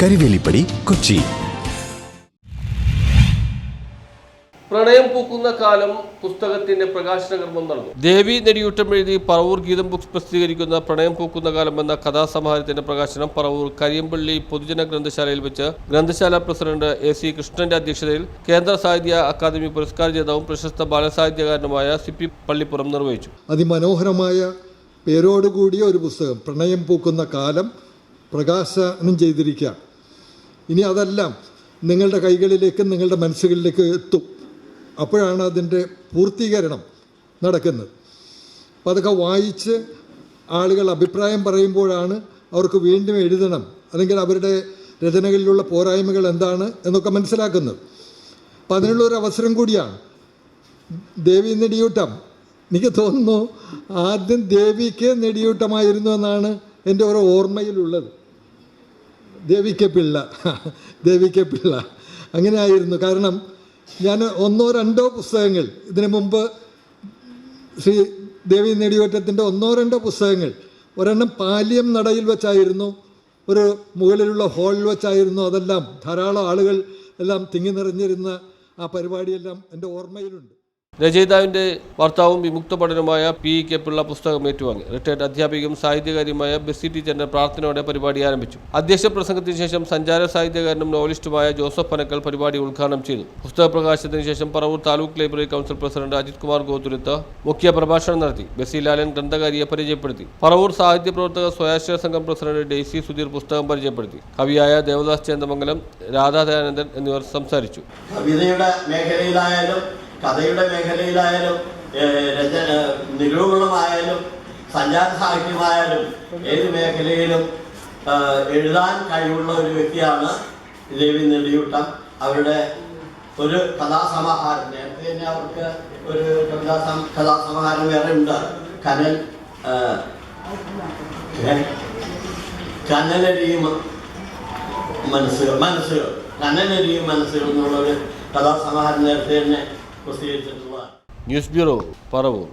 Karivelippady Kochi. പ്രണയം പൂക്കുന്ന കാലം പുസ്തകത്തിന്റെ പ്രകാശന കർമ്മം നടന്നു. ദേവി നെടിയൂട്ടം എഴുതി പറവൂർ ഗീതം ബുക്സ് പ്രസിദ്ധീകരിക്കുന്ന പ്രണയം പൂക്കുന്ന കാലം എന്ന കഥാസമാഹാരത്തിന്റെ പ്രകാശനം പറവൂർ കരിയമ്പള്ളി പൊതുജന ഗ്രന്ഥശാലയിൽ വെച്ച് ഗ്രന്ഥശാല പ്രസിഡന്റ് എ സി കൃഷ്ണന്റെ അധ്യക്ഷതയിൽ കേന്ദ്ര സാഹിത്യ അക്കാദമി പുരസ്കാര ജേതാവും പ്രശസ്ത ബാലസാഹിത്യകാരനുമായ സി പി പള്ളിപ്പുറം നിർവഹിച്ചു. അതിമനോഹരമായ പേരോടുകൂടിയ ഒരു പുസ്തകം പ്രണയം പൂക്കുന്ന കാലം പ്രകാശനം ചെയ്തിരിക്കുക. ഇനി അതെല്ലാം നിങ്ങളുടെ കൈകളിലേക്ക് നിങ്ങളുടെ മനസ്സുകളിലേക്ക് എത്തും. അപ്പോഴാണ് അതിന്റെ പൂർത്തീകരണം നടക്കുന്നത്. അപ്പം അതൊക്കെ വായിച്ച് ആളുകൾ അഭിപ്രായം പറയുമ്പോഴാണ് അവർക്ക് വീണ്ടും എഴുതണം. അല്ലെങ്കിൽ അവരുടെ രചനകളിലുള്ള പോരായ്മകൾ എന്താണ് എന്നൊക്കെ മനസ്സിലാക്കുന്നത്. അപ്പം അതിനുള്ള ഒരു അവസരം കൂടിയാണ്. ദേവി നെടിയൂട്ടം. എനിക്ക് തോന്നുന്നു ആദ്യം ദേവിക്ക് നെടിയൂട്ടമായിരുന്നു എന്നാണ് എന്റെ ഓരോ ഓർമ്മയിലുള്ളത്. ദേവിക്ക് പിള്ള ദേവിക്ക് പിള്ള അങ്ങനെ ആയിരുന്നു കാരണം ഞാൻ ഒന്നോ രണ്ടോ പുസ്തകങ്ങൾ ഇതിനു മുമ്പ് ശ്രീ ദേവി നെടിയോറ്റത്തിന്റെ ഒന്നോ രണ്ടോ പുസ്തകങ്ങൾ ഒരെണ്ണം പാലിയം നടയിൽ വെച്ചായിരുന്നു ഒരു മുകളിലുള്ള ഹാളിൽ വെച്ചായിരുന്നു അതെല്ലാം ധാരാളം ആളുകൾ എല്ലാം തിങ്ങി നിറഞ്ഞിരുന്ന ആ പരിപാടിയെല്ലാം എന്റെ ഓർമ്മയിലുണ്ട്. രചയിതാവിന്റെ ഭർത്താവും വിമുക്ത പഠനമായ പി. കെ. പിള്ള പുസ്തകം ഏറ്റുവാങ്ങി. റിട്ടയർഡ് അധ്യാപികയും സാഹിത്യകാരിയുമായ ബെസ്സി ടീച്ചറിന്റെ പ്രാർത്ഥനയോടെ പരിപാടി ആരംഭിച്ചു. അധ്യക്ഷ പ്രസംഗത്തിന് ശേഷം സഞ്ചാര സാഹിത്യകാരനും നോവലിസ്റ്റുമായ ജോസഫ് പനക്കൽ പരിപാടി ഉദ്ഘാടനം ചെയ്തു. പുസ്തക പ്രകാശനത്തിന് ശേഷം Paravur taluk library council president Ajith Kumar Gothuruth മുഖ്യ പ്രഭാഷണം നടത്തി. ബെസ്സി ലാലൻ ഗ്രന്ഥകാരിയെ പരിചയപ്പെടുത്തി. പറവൂർ സാഹിത്യ പ്രവർത്തക സ്വയാശ്രയ സംഘം പ്രസിഡന്റ് ഡെയ്സി സുധീർ പുസ്തകം പരിചയപ്പെടുത്തി. കവിയായ ദേവദാസ് ചേന്ദമംഗലം രാധാദയാനന്ദൻ എന്നിവർ സംസാരിച്ചു. കവിതയുടെ മേഖലയിലായാലും കഥയുടെ മേഖലയിലായാലും രചന നിരൂപണമായാലും സഞ്ചാര സാഹിത്യമായാലും ഏത് മേഖലയിലും എഴുതാൻ കഴിവുള്ള ഒരു വ്യക്തിയാണ് ദേവി നെടിയൂട്ടം. അവരുടെ ഒരു കഥാസമാഹാരം നേരത്തെ തന്നെ അവർക്ക് ഒരു കവിതാ കഥാസമാഹാരം വേറെ ഉണ്ട്. കനൽ കനലരിയും മനസ്സുകൾ മനസ്സുകൾ കനലരിയും മനസ്സുകൾ എന്നുള്ളൊരു കഥാസമാഹാരം നേരത്തെ തന്നെ പ്രസിദ്ധീകരിച്ചിട്ടുള്ളതാണ് ന്യൂസ് ബ്യൂറോ പറവൂർ